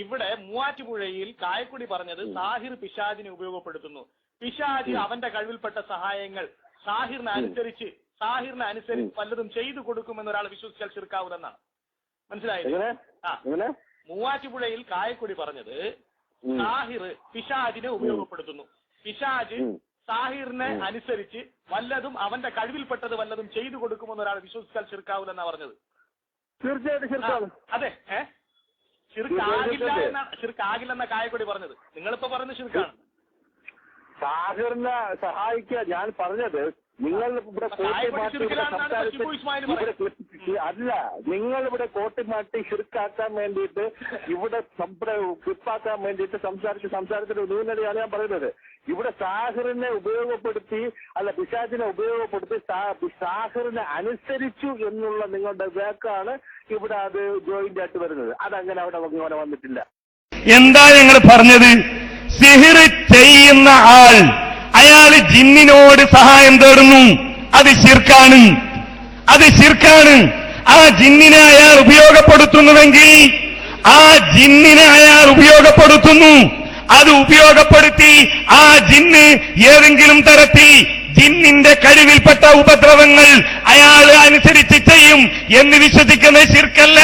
ഇവിടെ മൂവാറ്റുപുഴയിൽ കായക്കുടി പറഞ്ഞത് സാഹിർ പിശാജിനെ ഉപയോഗപ്പെടുത്തുന്നു. പിശാജ് അവന്റെ കഴിവിൽപ്പെട്ട സഹായങ്ങൾ സാഹിറിനെ അനുസരിച്ച് സാഹിറിനെ അനുസരിച്ച് പലതും ചെയ്തു കൊടുക്കുമെന്ന് ഒരാൾ വിശ്വസിച്ചാൽ ചെറുക്കാവൂലെന്നാണ് മനസ്സിലായില്ലേ? മൂവാറ്റുപുഴയിൽ കായക്കുടി പറഞ്ഞത് സാഹിർ പിശാജിനെ ഉപയോഗപ്പെടുത്തുന്നു. പിശാജ്. സാഹിറിനെ അനുസരിച്ച് വല്ലതും അവന്റെ കഴിവിൽപ്പെട്ടത് വല്ലതും ചെയ്തു കൊടുക്കുമെന്ന് ഒരാൾ വിശ്വസിച്ചാൽ ചെറുക്കാവൂലെന്നാ പറഞ്ഞത്? തീർച്ചയായിട്ടും അതെ ഏ? ചെറുക്കാകില്ല എന്ന ചെറുക്കാകില്ലെന്ന കായക്കൊടി പറഞ്ഞത്. നിങ്ങളിപ്പോ പറഞ്ഞത് ഷിർക്കാണ് സാഹിറിനെ സഹായിക്കാൻ ഞാൻ പറഞ്ഞത് നിങ്ങൾ ഇവിടെ സംസാരിച്ച് പറയുന്നത്. അല്ല നിങ്ങൾ ഇവിടെ കോട്ടിമാറ്റി ചുരുക്കാക്കാൻ വേണ്ടിയിട്ട് ഇവിടെ ക്ലിപ്പാക്കാൻ വേണ്ടിയിട്ട് സംസാരിച്ച് സംസാരത്തിന്റെ ന്യൂനതയാണ് ഞാൻ പറയുന്നത്. ഇവിടെ സാഹിറിനെ ഉപയോഗപ്പെടുത്തി അല്ല പിശാചിനെ ഉപയോഗപ്പെടുത്തി സാ- സാഹിറിനെ അനുസരിച്ചു എന്നുള്ള നിങ്ങളുടെ വേക്കാണ് ഇവിടെ അത് ജോയിന്റ് ആയിട്ട് വരുന്നത്. അതങ്ങനെ അവിടെ അങ്ങനെ വന്നിട്ടില്ല. എന്താ ഞങ്ങൾ പറഞ്ഞത്? സിഹിർ ചെയ്യുന്ന ആൾ അയാൾ ജിന്നിനോട് സഹായം തേടുന്നു. അത് ശിർക്കാണ്. അത് ശിർക്കാണ്. ആ ജിന്നിനെ അയാൾ ഉപയോഗപ്പെടുത്തുന്നുവെങ്കിൽ ആ ജിന്നിനെ അയാൾ ഉപയോഗപ്പെടുത്തുന്നു. അത് ഉപയോഗപ്പെടുത്തി ആ ജിന്ന് ഏതെങ്കിലും തരത്തിൽ ജിന്നിന്റെ കഴിവിൽപ്പെട്ട ഉപദ്രവങ്ങൾ അയാൾ അനുസരിച്ച് ചെയ്യും എന്ന് വിശ്വസിക്കുന്ന ശിർക്കല്ല.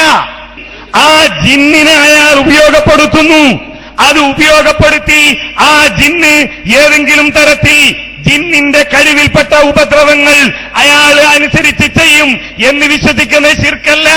ആ ജിന്നിനെ അയാൾ ഉപയോഗപ്പെടുത്തുന്നു. അത് ഉപയോഗപ്പെടുത്തി ഏതെങ്കിലും തരത്തിൽ ജിന്നിന്റെ കഴിവിൽപ്പെട്ട ഉപദ്രവങ്ങൾ അയാൾ അനുസരിച്ച് ചെയ്യും എന്ന് വിശ്വസിക്കുന്ന ശിർക്കല്ല.